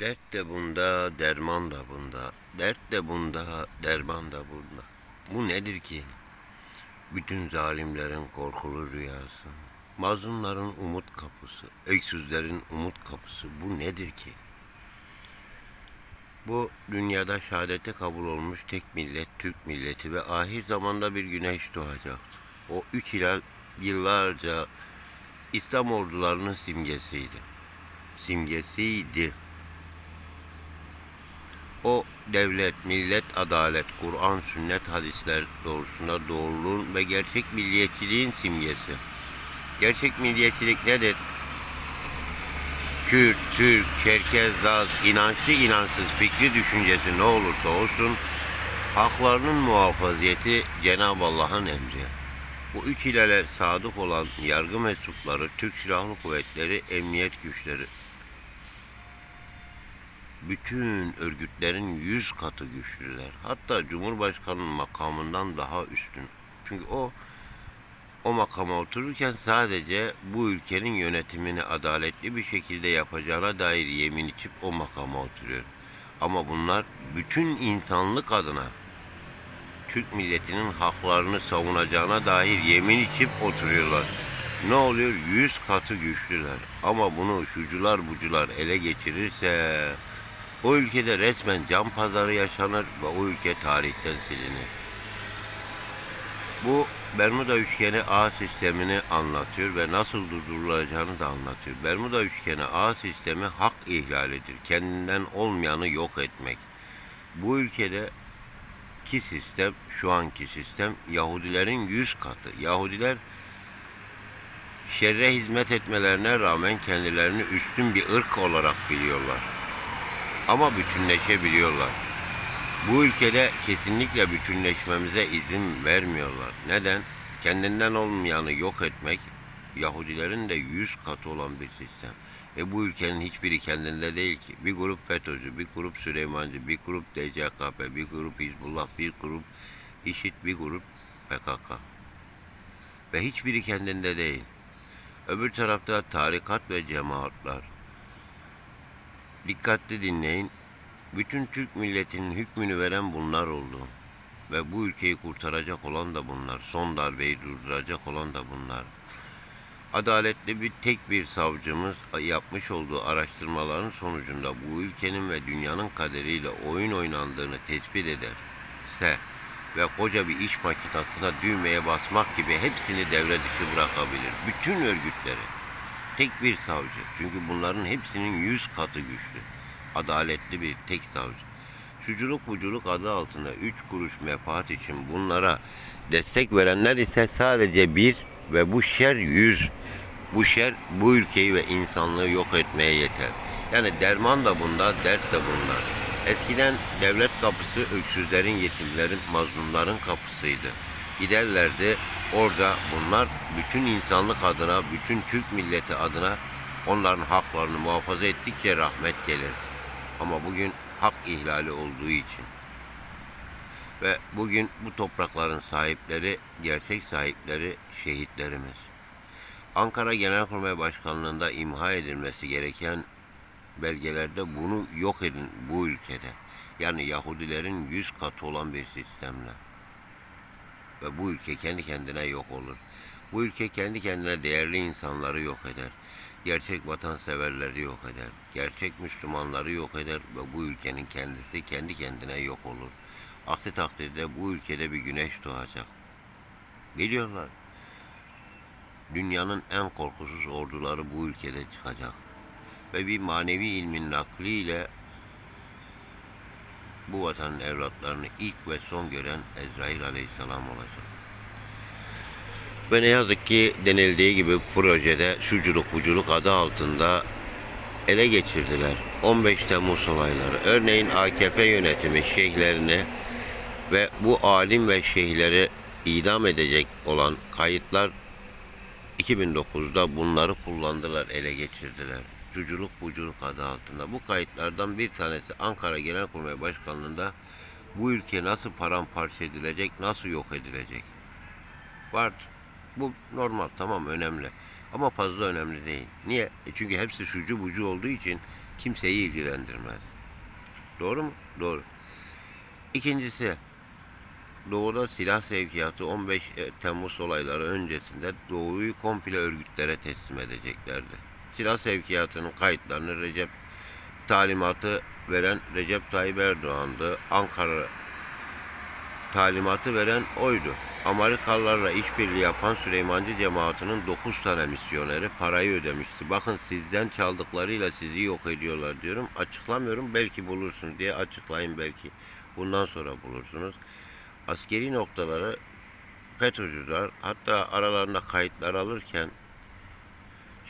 Dert de bunda, derman da bunda. Dert de bunda, derman da bunda. Bu nedir ki? Bütün zalimlerin korkulu rüyası. Mazlumların umut kapısı, öksüzlerin umut kapısı. Bu nedir ki? Bu dünyada şehadete kabul olmuş tek millet Türk milleti ve ahir zamanda bir güneş doğacaktı. O üç hilal yıllarca İslam ordularının simgesiydi. Simgesiydi. O devlet, millet, adalet, Kur'an, sünnet, hadisler doğrusunda doğruluğun ve gerçek milliyetçiliğin simgesi. Gerçek milliyetçilik nedir? Kürt, Türk, Çerkez, Laz, inançlı inançsız fikri düşüncesi ne olursa olsun haklarının muhafaziyeti Cenab-ı Allah'ın emri. Bu üç ilale sadık olan yargı mensupları, Türk Silahlı Kuvvetleri, emniyet güçleri, bütün örgütlerin yüz katı güçlüler. Hatta Cumhurbaşkanı'nın makamından daha üstün. Çünkü o o makama otururken sadece bu ülkenin yönetimini adaletli bir şekilde yapacağına dair yemin içip o makama oturuyor. Ama bunlar bütün insanlık adına Türk milletinin haklarını savunacağına dair yemin içip oturuyorlar. Ne oluyor? Yüz katı güçlüler. Ama bunu şucular bucular ele geçirirse o ülkede resmen can pazarı yaşanır ve o ülke tarihten silinir. Bu Bermuda üçgeni ağ sistemini anlatıyor ve nasıl durdurulacağını da anlatıyor. Bermuda üçgeni ağ sistemi hak ihlalidir. Kendinden olmayanı yok etmek. Bu ülkede ki sistem, şu anki sistem Yahudilerin yüz katı. Yahudiler şerre hizmet etmelerine rağmen kendilerini üstün bir ırk olarak biliyorlar. Ama bütünleşebiliyorlar. Bu ülkede kesinlikle bütünleşmemize izin vermiyorlar. Neden? Kendinden olmayanı yok etmek Yahudilerin de yüz katı olan bir sistem. E bu ülkenin hiçbiri kendinde değil ki. Bir grup FETÖ'cü, bir grup Süleymancı, bir grup DCKP, bir grup Hizbullah, bir grup İŞİD, bir grup PKK. Ve hiçbiri kendinde değil. Öbür tarafta tarikat ve cemaatler. Dikkatli dinleyin. Bütün Türk milletinin hükmünü veren bunlar oldu. Ve bu ülkeyi kurtaracak olan da bunlar. Son darbeyi durduracak olan da bunlar. Adaletli bir tek bir savcımız yapmış olduğu araştırmaların sonucunda bu ülkenin ve dünyanın kaderiyle oyun oynandığını tespit ederse ve koca bir iş makinesine düğmeye basmak gibi hepsini devre dışı bırakabilir. Bütün örgütleri. Tek bir savcı. Çünkü bunların hepsinin yüz katı güçlü. Adaletli bir tek savcı. Suculuk buculuk adı altında üç kuruş menfaat için bunlara destek verenler ise sadece bir ve bu şer yüz. Bu şer bu ülkeyi ve insanlığı yok etmeye yeter. Yani derman da bunda, dert de bunda. Eskiden devlet kapısı öksüzlerin, yetimlerin, mazlumların kapısıydı. Giderlerdi orada bunlar bütün insanlık adına, bütün Türk milleti adına onların haklarını muhafaza ettikçe rahmet gelirdi. Ama bugün hak ihlali olduğu için ve bugün bu toprakların sahipleri, gerçek sahipleri şehitlerimiz. Ankara Genelkurmay Başkanlığı'nda imha edilmesi gereken belgelerde bunu yok edin bu ülkede. Yani Yahudilerin yüz katı olan bir sistemle. Ve bu ülke kendi kendine yok olur. Bu ülke kendi kendine değerli insanları yok eder. Gerçek vatanseverleri yok eder. Gerçek Müslümanları yok eder ve bu ülkenin kendisi kendi kendine yok olur. Aksi takdirde bu ülkede bir güneş doğacak. Biliyorlar. Dünyanın en korkusuz orduları bu ülkede çıkacak. Ve bir manevi ilmin nakliyle bu vatanın evlatlarını ilk ve son gören Ezrail Aleyhisselam olacak. Ve ne yazık ki denildiği gibi projede suculuk buculuk adı altında ele geçirdiler. 15 Temmuz olayları. Örneğin AKP yönetimi şeyhlerini ve bu alim ve şeyhleri idam edecek olan kayıtlar 2009'da bunları kullandılar, ele geçirdiler. Cuculuk buculuk adı altında. Bu kayıtlardan bir tanesi Ankara Genelkurmay Başkanlığı'nda bu ülke nasıl paramparça edilecek, nasıl yok edilecek? Var. Bu normal, tamam önemli. Ama fazla önemli değil. Niye? E çünkü hepsi şucu bucu olduğu için kimseyi ilgilendirmez. Doğru mu? Doğru. İkincisi, Doğu'da silah sevkiyatı 15 Temmuz olayları öncesinde Doğu'yu komple örgütlere teslim edeceklerdi. Silah sevkiyatının kayıtlarını Recep talimatı veren Recep Tayyip Erdoğan'dı. Ankara talimatı veren oydu. Amerikalılarla işbirliği yapan Süleymancı cemaatinin 9 tane misyoneri parayı ödemişti. Bakın sizden çaldıklarıyla sizi yok ediyorlar diyorum. Açıklamıyorum belki bulursunuz diye açıklayın belki. Bundan sonra bulursunuz. Askeri noktaları FETÖ'cüler hatta aralarında kayıtlar alırken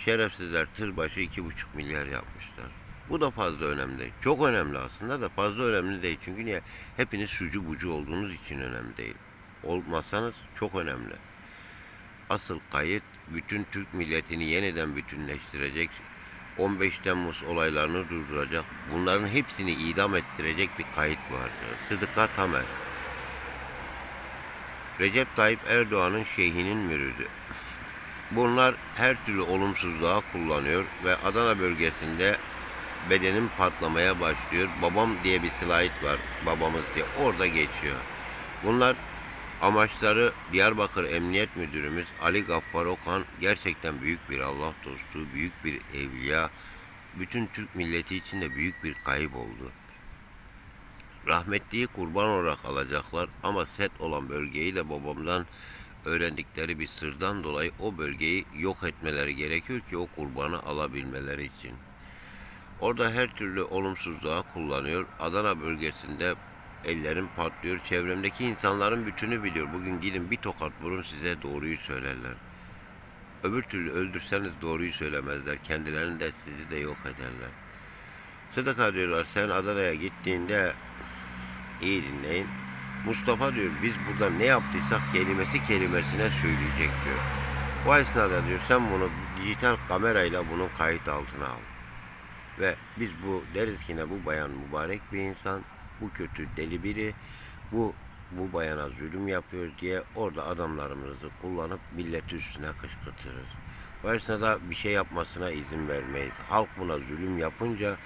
şerefsizler tır başı 2,5 milyar yapmışlar. Bu da fazla önemli. Çok önemli aslında da fazla önemli değil. Çünkü niye? Hepiniz sucu bucu olduğunuz için önemli değil. Olmasanız çok önemli. Asıl kayıt bütün Türk milletini yeniden bütünleştirecek. 15 Temmuz olaylarını durduracak. Bunların hepsini idam ettirecek bir kayıt var. Sıdıka Tamer. Recep Tayyip Erdoğan'ın şeyhinin müridi. Bunlar her türlü olumsuzluğa kullanıyor ve Adana bölgesinde bedenim patlamaya başlıyor. Babam diye bir slide var babamız diye orada geçiyor. Bunlar amaçları Diyarbakır Emniyet Müdürümüz Ali Gaffar Okan gerçekten büyük bir Allah dostu, büyük bir evliya. Bütün Türk milleti için de büyük bir kayıp oldu. Rahmetliyi kurban olarak alacaklar ama set olan bölgeyi de babamdan öğrendikleri bir sırdan dolayı o bölgeyi yok etmeleri gerekiyor ki o kurbanı alabilmeleri için. Orada her türlü olumsuzluğa kullanıyor. Adana bölgesinde ellerim patlıyor. Çevremdeki insanların bütünü biliyor. Bugün gidin bir tokat vurun size doğruyu söylerler. Öbür türlü öldürseniz doğruyu söylemezler. Kendilerini de sizi de yok ederler. Sıdıka diyorlar sen Adana'ya gittiğinde iyi dinleyin. Mustafa diyor biz burada ne yaptıysak kelimesi kelimesine söyleyecek diyor. Bu esnada diyor sen bunu dijital kamerayla bunun kayıt altına al. Ve biz bu deriz ki ne bu bayan mübarek bir insan, bu kötü deli biri, bu bu bayana zulüm yapıyor diye orada adamlarımızı kullanıp milleti üstüne kışkırtırız. Bu esnada bir şey yapmasına izin vermeyiz. Halk buna zulüm yapınca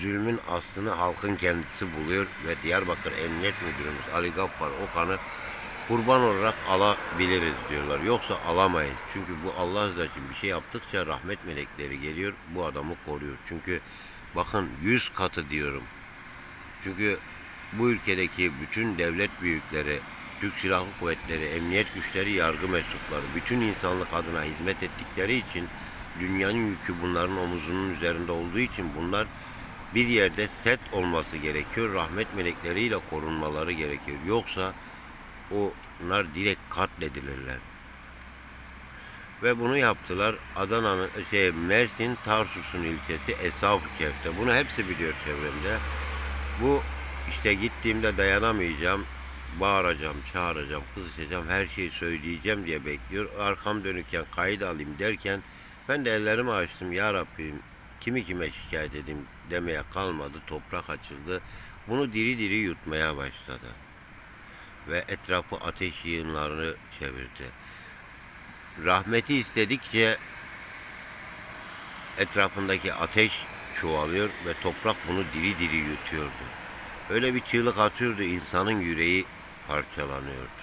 zulmün aslını halkın kendisi buluyor ve Diyarbakır Emniyet Müdürümüz Ali Gaffar Okan'ı kurban olarak alabiliriz diyorlar. Yoksa alamayız. Çünkü bu Allah rızası için bir şey yaptıkça rahmet melekleri geliyor bu adamı koruyor. Çünkü bakın yüz katı diyorum. Çünkü bu ülkedeki bütün devlet büyükleri, Türk Silahlı Kuvvetleri, emniyet güçleri, yargı mensupları, bütün insanlık adına hizmet ettikleri için dünyanın yükü bunların omuzunun üzerinde olduğu için bunlar bir yerde set olması gerekiyor. Rahmet melekleriyle korunmaları gerekiyor. Yoksa onlar direkt katledilirler. Ve bunu yaptılar. Adana'nın şey Mersin Tarsus'un ilçesi Eshab-ı Kehf'te. Bunu hepsi biliyor çevremde. Bu işte gittiğimde dayanamayacağım. Bağıracağım, çağıracağım, kızışacağım, her şeyi söyleyeceğim diye bekliyor. Arkam dönükken kayıt alayım derken ben de ellerimi açtım. Ya Rabbim kimi kime şikayet edeyim demeye kalmadı. Toprak açıldı. Bunu diri diri yutmaya başladı. Ve etrafı ateş yığınlarını çevirdi. Rahmeti istedikçe etrafındaki ateş çoğalıyor ve toprak bunu diri diri yutuyordu. Öyle bir çığlık atıyordu insanın yüreği parçalanıyordu.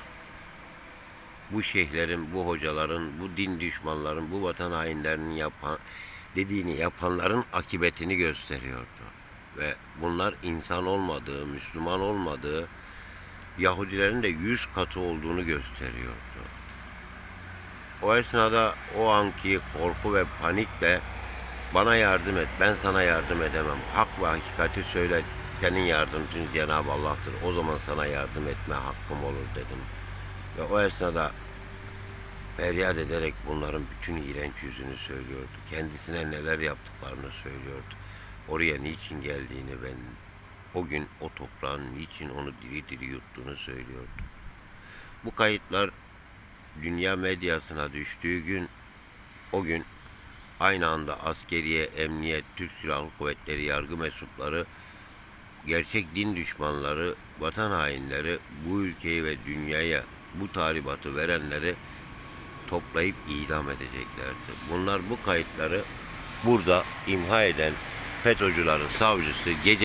Bu şeyhlerin, bu hocaların, bu din düşmanların, bu vatan hainlerinin yapan, dediğini yapanların akıbetini gösteriyordu. Ve bunlar insan olmadığı, Müslüman olmadığı, Yahudilerin de yüz katı olduğunu gösteriyordu. O esnada o anki korku ve panikle bana yardım et, ben sana yardım edemem. Hak ve hakikati söyle, senin yardımcın Cenab-ı Allah'tır. O zaman sana yardım etme hakkım olur dedim. Ve o esnada feryat ederek bunların bütün iğrenç yüzünü söylüyordu. Kendisine neler yaptıklarını söylüyordu. Oraya niçin geldiğini ben o gün o toprağın niçin onu diri diri yuttuğunu söylüyordu. Bu kayıtlar dünya medyasına düştüğü gün o gün aynı anda askeriye, emniyet, Türk Silahlı Kuvvetleri, yargı mensupları, gerçek din düşmanları, vatan hainleri bu ülkeyi ve dünyaya bu talimatı verenleri toplayıp idam edeceklerdi. Bunlar bu kayıtları burada imha eden FETÖ'cülerin savcısı gece